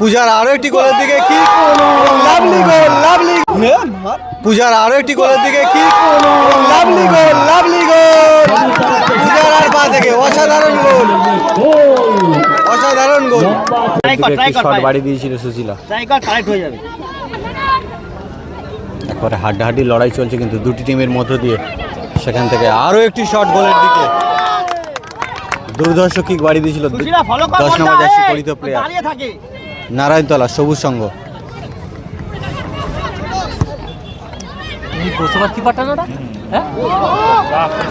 পূজার আরও একটি গোলের দিকে কি লাভলি গোল লাভলি পূজার আরও একটি গোলের দিকে কি লাভলি গোল লাভলি গোল। পূজার আর পা থেকে অসাধারণ গোল। অসাধারণ গোল। শট বাড়ি দিয়েছিল সুশীলা। একবারে হাড্ডাহাড্ডি লড়াই চলছে কিন্তু দুটি টিমের মধ্য দিয়ে। সেখান থেকে আরও একটি শট গোলের দিকে। দুর্ধর্ষ কিক বাড়ি দিয়েছিল। দশ নম্বর জার্সি পরিত প্লেয়ার দাঁড়িয়ে থাকে। নারায়ণতলা সবুজ সংঘ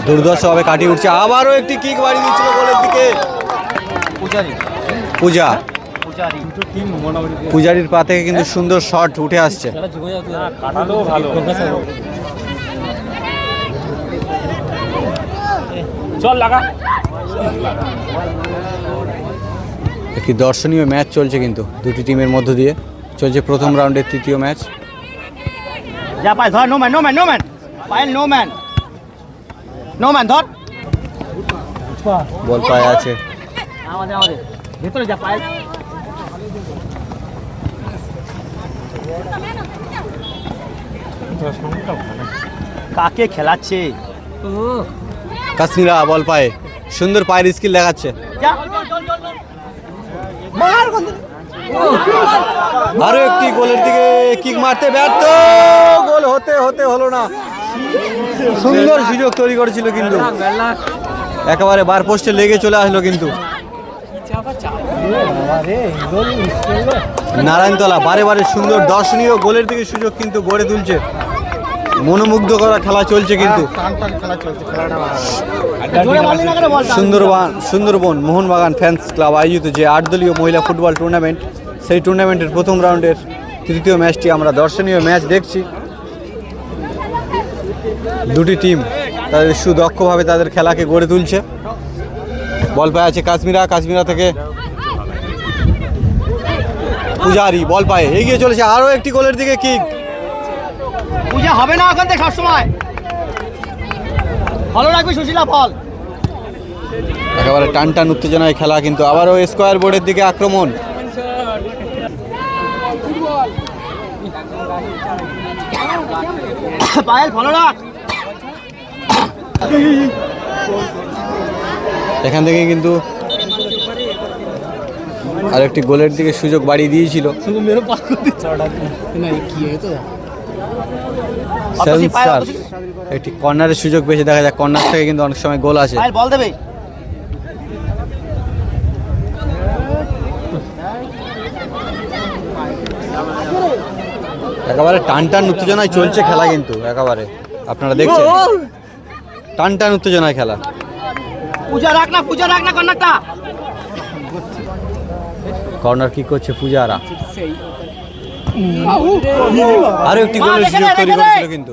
দুর্দর্শভাবে কাটিয়ে উঠছে। আবারও একটি কিক বাড়ি দিচ্ছিল গোলের দিকে। পূজা। পূজারি। পূজারির পা থেকে কিন্তু সুন্দর শট উঠে আসছে। চল লাগা। একটি দর্শনীয় ম্যাচ চলছে কিন্তু দুটি টিমের মধ্য দিয়ে। চলছে প্রথম রাউন্ডের তৃতীয় ম্যাচ। যা পায় ধর no man no man no man Payel no man no man ধর। বল পায়ে আছে। আমাদের আমাদের ভেতরে যা পায়েল। কাকে খেলাচ্ছে? কাশ্মীরা বল পায়ে। সুন্দর পায়ের স্কিল দেখাচ্ছে। আরও একটি গোলের দিকে কিক মারতে ব্যর্থ। গোল হতে হতে হলো না। সুন্দর সুযোগ তৈরি করেছিল কিন্তু। একেবারে বার পোস্টে লেগে চলে আসলো কিন্তু। নারায়ণতলা বারে বারে সুন্দর দর্শনীয় গোলের দিকে সুযোগ কিন্তু গড়ে তুলছে। মনোমুগ্ধ করা খেলা চলছে কিন্তু সুন্দরবন সুন্দরবন মোহনবাগান ফ্যান্স ক্লাব আয়োজিত যে আটদলীয় মহিলা ফুটবল টুর্নামেন্ট সেই টুর্নামেন্টের প্রথম রাউন্ডের তৃতীয় ম্যাচটি আমরা দর্শনীয় ম্যাচ দেখছি। দুটি টিম তাদের সুদক্ষভাবে তাদের খেলাকে গড়ে তুলছে। বল পায়ে আছে কাশ্মীরা কাশ্মীরা থেকে পূজারি বল পায়ে এগিয়ে চলেছে আরও একটি গোলের দিকে কিক পূজা হবে না ওখান থেকে সবসময়। ভালো রাখবি সুশীলা ফল। একেবারে টান টান উত্তেজনায় খেলা কিন্তু আবারও স্কোয়ার বোর্ডের দিকে আক্রমণ। পায়েল ভালো রাখ। এখান থেকে কিন্তু আর একটি গোলের দিকে সুযোগ বাড়িয়ে দিয়েছিল। সেলম স্যার একটি কর্নারের সুযোগ পেয়েছে দেখা যায় কর্নার থেকে কিন্তু অনেক সময় গোল আসে। বল দেবে। একেবারে টান টান উত্তেজনায় চলছে খেলা কিন্তু একেবারে। আপনারা দেখছেন? টান টান উত্তেজনায় খেলা। পূজা রাখ না পূজা রাখ না কন্যাটা কর্নার কি করছে পূজারা? আরও একটি গোলের সুযোগ তৈরি করেছিল কিন্তু।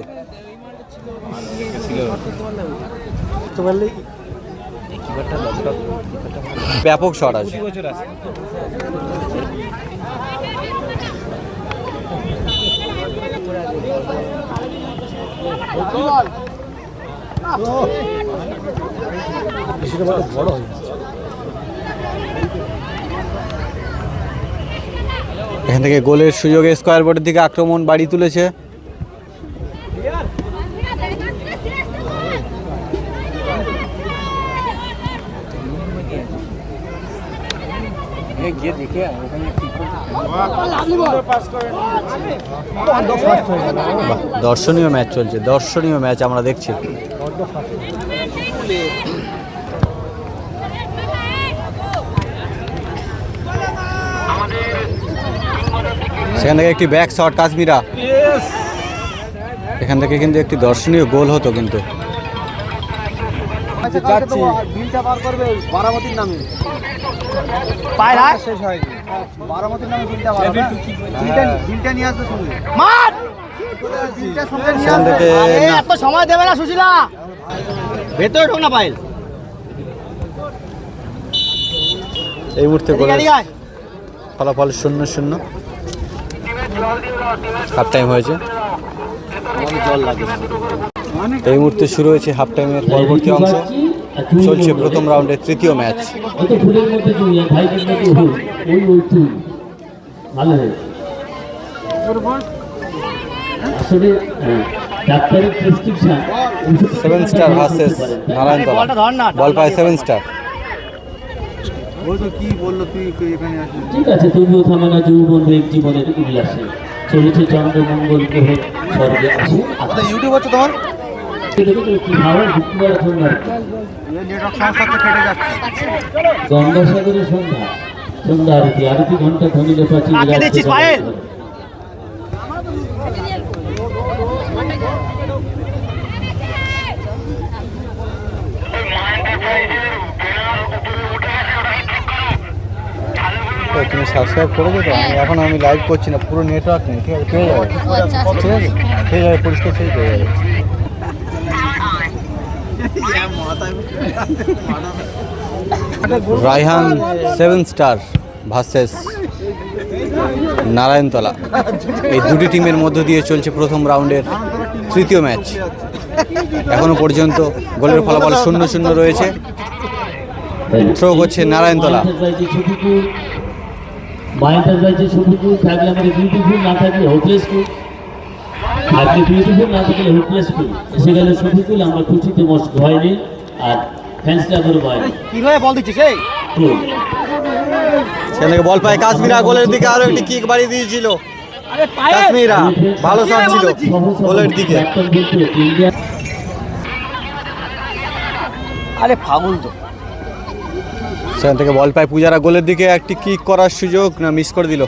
ব্যাপক শট আছে। এখান থেকে গোলের সুযোগে স্কোয়ার বোর্ডের দিকে আক্রমণ বাড়ি তুলেছে। দর্শনীয় ম্যাচ চলছে, দর্শনীয় ম্যাচ আমরা দেখছি। সেখান থেকে একটি ব্যাক শট কাশ্মীরা। এখান থেকে কিন্তু একটি দর্শনীয় গোল হতো কিন্তু। থেকে আরে সময় দেবে না সুশীলা। ভেতরে ঢোক না পায়েল। এই মুহূর্তে। ফলাফল শূন্য শূন্য। হাফ টাইম হয়েছে। এই মুহূর্তে শুরু হয়েছে হাফ টাইমের পরবর্তী অংশ। চলছে প্রথম রাউন্ডের তৃতীয় match. Seven star versus Narayantala. Ball পায় সেভেন স্টার। ওই তো কি বলল তুই তুই এখানে আসবি ঠিক আছে তবুও থামে না যৌবন বেগ জীবনের উল্লাসে। চলেছে চন্দ্রমঙ্গল গ্রহ স্বর্গে আসে ইউটিউব হচ্ছে তোমার? কি ভালো ঢুকতে পারে সন্ধ্যা নেটওয়ার্ক সমস্যা তো কেটে যাচ্ছে। গঙ্গাসাগরের সন্ধ্যা। সন্ধ্যা আরতি আরতি ঘণ্টা ধ্বনিলে প্রাচীন কাকে দিচ্ছিস, পায়েল? ও, তুমি সাবস্ক্রাইব করে তো? আমি এখন আমি লাইভ করছি না পুরো নেটওয়ার্ক নেই ঠিক আছে? পেয়ে যাবে আচ্ছা আচ্ছা। ঠিক আছে? পরিষ্কার সেই পেয়ে যাবে Raihan seven star versus Narayantala. এই দুটি টিমের মধ্য দিয়ে চলছে প্রথম রাউন্ডের তৃতীয় ম্যাচ এখনও পর্যন্ত গোলের ফলাফল শূন্য শূন্য রয়েছে। থ্রো করছে নারায়ণতলা। মাইন্টার রাইজে সবুকুল থাকলে আমাদের বিউটিফুল না থাকলে হোপলেস হোপলেসফুল আজকে বিউটিফুল না থাকলে হোপলেসফুল এসে গেলে সবুকুল আমরা খুশিতে মস্ত ভয় নেই আর ফ্যান্স ক্লাবের কীভাবে বল দিচ্ছিস এই? বল পায় কাশ্মীরা গোলের দিকে আরও একটি কিক বাড়িয়ে দিয়েছিল। আরে পায়ে! কাশ্মীরা ভালো শট ছিল গোলের দিকে। আরে ফাউল তো। সেখান থেকে বল পায় পূজারা গোলের দিকে একটি কিক করার সুযোগ না মিস করে দিল।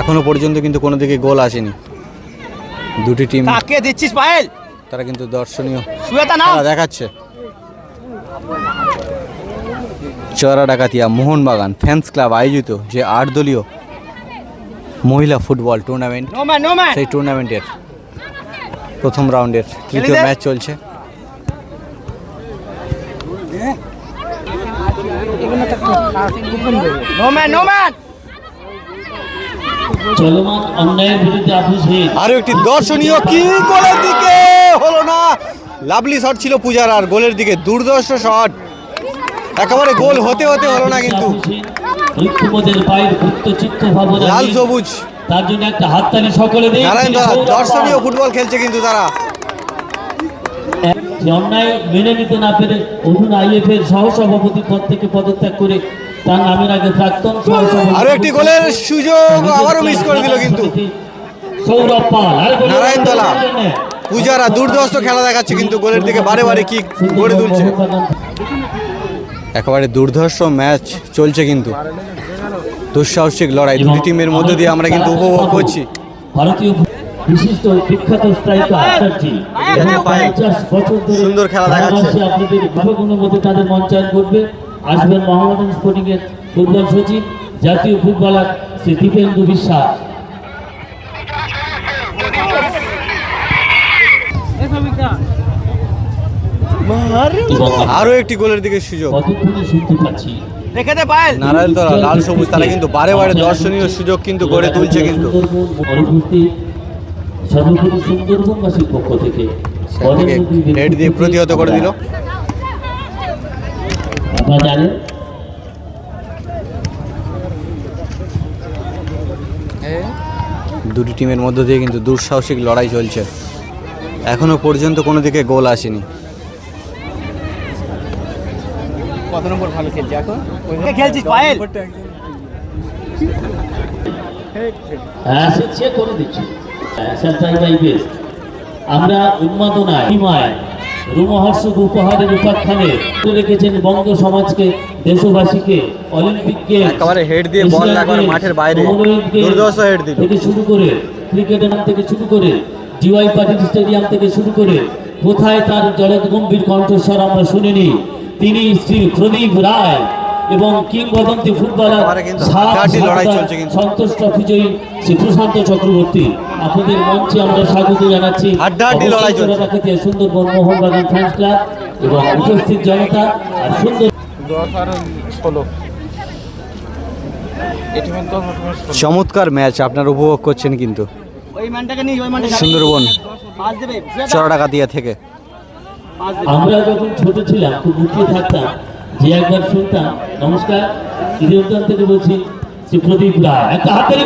এখনও পর্যন্ত কিন্তু কোনো দিকে গোল আসেনি। দুটি টিম কাকে দিচ্ছিস পায়েল? তারা কিন্তু দর্শনীয়। দেখাচ্ছে। চরা ডাকাতিয়া মোহনবাগান ফ্যান্স ক্লাব আয়োজিত যে আট দলীয় মহিলা ফুটবল টুর্নামেন্ট সেই টুর্নামেন্টের প্রথম রাউন্ডের তৃতীয় ম্যাচ চলছে। নো ম্যান নো ম্যান চলমান অন্যায়ের বিরুদ্ধে আফিস হিট আরও একটি দর্শনীয় কি গোলের দিকে? হলো না। লাভলি শট ছিল পূজার আর গোলের দিকে দুর্দর্শ শট। একেবারে গোল হতে হতে হলো না কিন্তু। লাল সবুজ। তার জন্য একটা হাততালি সকলে দিন দর্শনীয় ফুটবল খেলছে কিন্তু তারা। অন্যায় মেনে নিতে না পেরে অধুন আইএফ এর সহসভাপতি পদ থেকে পদত্যাগ করে তার নামের আগে প্রাক্তন আরও একটি গোলের সুযোগ আবারও মিস করে দিল কিন্তু। সৌরভ পাল। নারায়ণতলা। পূজারা দুর্ধর্ষ খেলা দেখাচ্ছে কিন্তু গোলের দিকে বারে বারে কি গড়ে তুলছে। একেবারে দুর্ধর্ষ ম্যাচ চলছে কিন্তু। দুঃসাহসিক লড়াই। দুটি টিমের মধ্যে দিয়ে আমরা কিন্তু উপভোগ করছি। ভারতীয় বিশিষ্ট বিখ্যাত স্ট্রাইকার আচার্যি এখানে পায়ে পঞ্চাশ বছর ধরে সুন্দর খেলা দেখাচ্ছে। আপনাদের বিভাগগুলোর মধ্যে তাদের মঞ্চায়ন করবে। আসবেন মোহামেডান স্পোর্টিং এর ফুটবল সচিব জাতীয় ফুটবলার শ্রী দীপেন্দু বিশ্বাস। আরও একটি গোলের দিকে সুযোগ। কতক্ষণে শুনতে পাচ্ছি? নারায়ণতলা লাল সবুজ, তারা কিন্তু বারে বারে দর্শনীয় সুযোগ কিন্তু গড়ে তুলছে কিন্তু। হেড দিয়ে প্রতিহত করে দিল। দুটি টিমের মধ্য দিয়ে কিন্তু দুঃসাহসিক লড়াই চলছে। এখনও পর্যন্ত কোনো দিকে গোল আসেনি। কত নম্বর ভালো খেলছে? এখন খেলছিস পায়েল? হ্যাঁ হ্যাঁ, বেস্ট আমরা উন্মাদনায় রোমহর্ষক উপহারের উপাখ্যানে রেখেছেন বঙ্গ সমাজকে দেশবাসীকে অলিম্পিক একেবারে head দিয়ে বল গেমস, মাঠের বাইরে। দিল। থেকে শুরু করে ক্রিকেট থেকে শুরু করে জিওয়াই পাটিল স্টেডিয়াম থেকে শুরু করে কোথায় তার জলদ গম্ভীর কণ্ঠস্বর আমরা শুনিনি। তিনি শ্রী প্রদীপ রায় এবং কিংবদন্তি ফুটবলার এবারে কিন্তু সাত হাড্ডাহাড্ডি লড়াই সাতবার সন্তোষ ট্রফি জয়ী শ্রী প্রশান্ত চক্রবর্তী। আপনাদের মঞ্চে আমরা স্বাগত জানাচ্ছি। হাড্ডাহাড্ডি লড়াই চলছে। সুন্দরবন মোহনবাগান ফ্যান্স ক্লাব এবং উপস্থিত জনতা আর সুন্দর চমৎকার ম্যাচ আপনারা উপভোগ করছেন কিন্তু। ওই ম্যানটাকে নিয়ে ওই ম্যানটাকে সুন্দরবন দেবে। চড়াকাতিয়া থেকে। আমরা যখন ছোট ছিলাম, খুব উঠিয়ে থাকতাম, যে একবার শুনতাম, নমস্কার ইতিউদ্যান থেকে বলছি প্রদীপ হাতের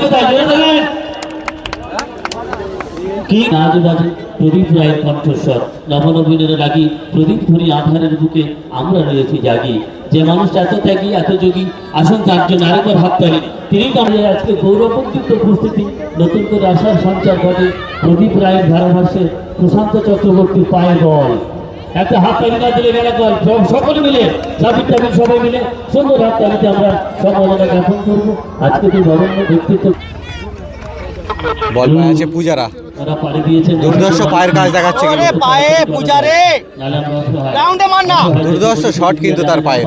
দেবেন কি? বাজে প্রদীপ রায়ের কণ্ঠস্বর। নবনবীনের প্রদীপ ধরি আধারের বুকে আমরা জাগি। যে মানুষটা এত ত্যাগী, এত যোগী আসুন তার জন্য আরেকবার হাত তালি। তিনি আমাদের আজকে উপস্থিতি, নতুন করে আসার সঞ্চার ঘটে প্রদীপ রায়ের ধারাভাষ্যে প্রশান্ত চক্রবর্তী পায়ে বল। একটা হাত তালি না দিলে মেলা কল। সকলে মিলে সাবির সবাই মিলে সুন্দর হাত তালিকা আমরা সম্মাননা জ্ঞাপন করব। আজকে তো বরণ্য ব্যক্তিত্ব বল পায়ে আছে পূজারা। ওরা পাড়ি দিয়েছেন। দুর্ধর্ষ পায়ের কাজ দেখাচ্ছে কিন্তু পায়ে পূজা রে নালে আমরা অসহায়। গ্রাউন্ডে মার না। দুর্ধর্ষ শট কিন্তু তার পায়ের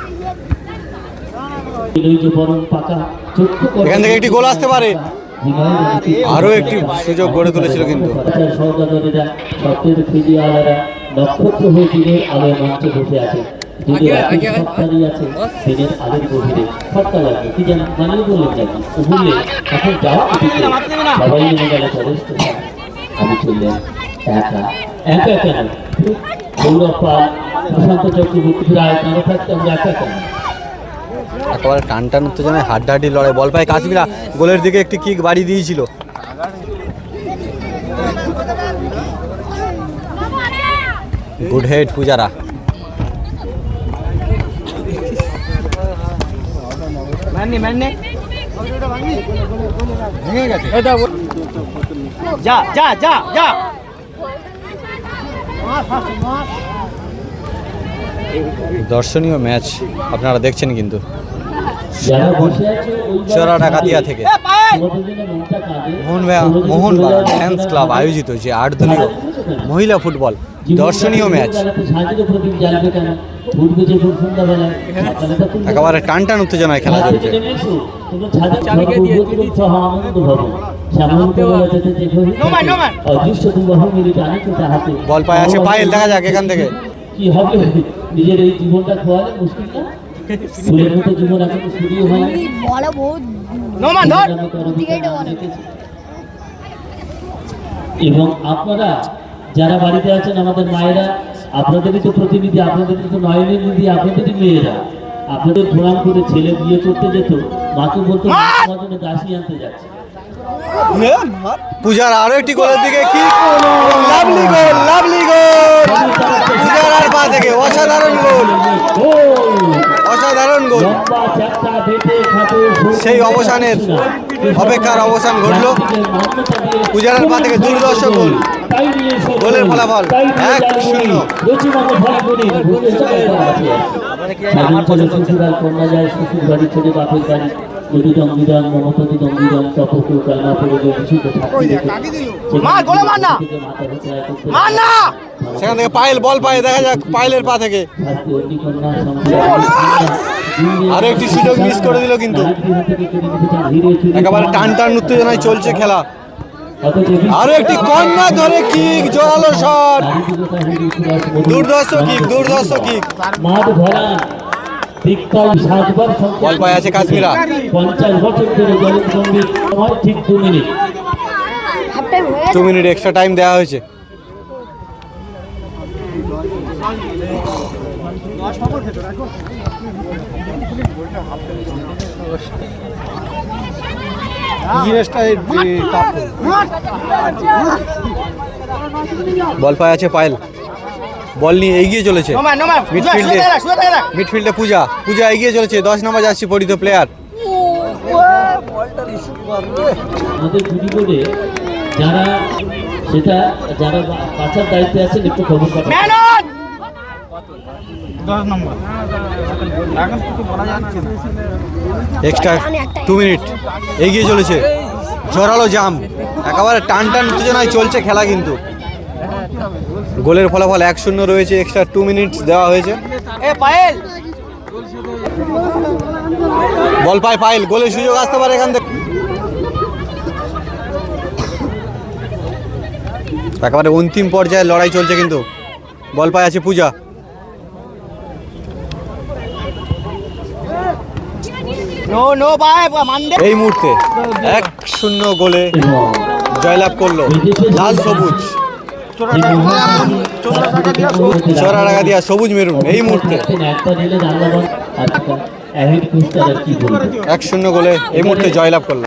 এই যে বরং পাকা ছোট্ট করে- এখান থেকে একটি গোল আসতে পারে। আরও একটি সুযোগ গড়ে তুলেছিল কিন্তু। সৌদাগরেরা স্বপ্নের ফিরিয়ালারা নক্ষত্র হয়ে দিনের আলোয় মঞ্চে বসে আছে। দিনের এত সপ্তাহে আছে দিনের আলোর গভীরে। সপ্তা লাগবে। কি যেন মানিয়ে বললেন নাকি? বললে এখন যাও এদিকে সবাই নেমে গেল চলেষ্ট আমি চললেন একা একা কেন? গৌরব পাল প্রশান্ত চক্রবর্তী রায় কারও থাকতে আমরা একা কেন? একেবারে টান টান উত্তেজনায় হাড্ডাহাড্ডি লড়াই। বল পায় কাশ্মীরা। গোলের দিকে একটি কিক বাড়ি দিয়েছিল। Good head Pujara. ম্যাননি ম্যাননি যা যা যা যা দর্শনীয় ম্যাচ আপনারা দেখছেন কিন্তু। চরা ডাকাতিয়া থেকে। মোহন ফ্যান্স ক্লাব আয়োজিত যে আট দলীয় মহিলা ফুটবল দর্শনীয় ম্যাচ। একেবারে টান টান উত্তেজনায় খেলা চলছে। বল পায়ে আছে পায়েল দেখা যাক এখান থেকে। কি হবে? নিজের এই জীবনটা খোয়ালে মুশকিল না? ফুলের মতো জীবন এখন শুরু হয় বলা বহুত নো ধর। এবং আপনারা যারা বাড়িতে আছেন আমাদের মায়েরা আপনাদেরই তো প্রতিনিধি আপনাদেরই তো নয়নের নিধি আপনাদেরই মেয়েরা। আপনাদের প্রণাম করে ছেলে বিয়ে করতে যেত মাকে বলতো তোমার জন্য দাসী আনতে যাচ্ছে। পূজার আরও একটি গোলের দিকে কি লাভলি গোল। লাভলি গোল। পূজার আর পা থেকে অসাধারণ গোল! সেই অবসানের অপেক্ষার অবসান ঘটল পূজারার পা থেকে দুর্ধর্ষ গোল। গোলের ফলাফল এক শূন্য। আমার যায় বিশুদ্ধ মার, গোলে মার না। মার না! সেখান থেকে পায়েল বল পায়ে দেখা যাক পায়েলের পা থেকে। আরও একটি সুযোগ miss করে দিল কিন্তু। একেবারে টান টান উত্তেজনায় চলছে খেলা। আরও একটি কন্যা ধরে কিক জোরালো শট। দুর্ধর্ষ কিক দুর্ধর্ষ কিক। সাতবার বল পায়ে আছে কাশ্মীরা। পঞ্চাশ বছর ধরে জলের সঙ্গে সময় ঠিক দু মিনিট। এক্সট্রা টাইম দেওয়া হয়েছে। বল পায়ে আছে পায়েল। বল নিয়ে এগিয়ে চলেছে। থাক মিডফিল্ডে পূজা পূজা এগিয়ে চলেছে দশ নম্বর যাচ্ছি পরিত প্লেয়ার আমাদের যারা সেটা যারা বাঁচার দায়িত্বে আছেন একটু খবর পাঠান। এক্সট্রা টু মিনিট এগিয়ে চলেছে। জোরালো জাম একেবারে টান টান উত্তেজনায় চলছে খেলা কিন্তু। গোলের ফলাফল এক শূন্য রয়েছে এক্সট্রা টু মিনিটস দেওয়া হয়েছে। বল পায় পাইল গোলের সুযোগ আসতে পারে এখান থেকে। একেবারে অন্তিম পর্যায়ে লড়াই চলছে কিন্তু। বল পায় আছে পূজা। এই মুহূর্তে এক শূন্য গোলে জয়লাভ করল লাল সবুজ। চড়া টাকা দিয়া সবুজ মেরুন। এই মুহূর্তে। এক শূন্য গোলে এই মুহূর্তে জয়লাভ করল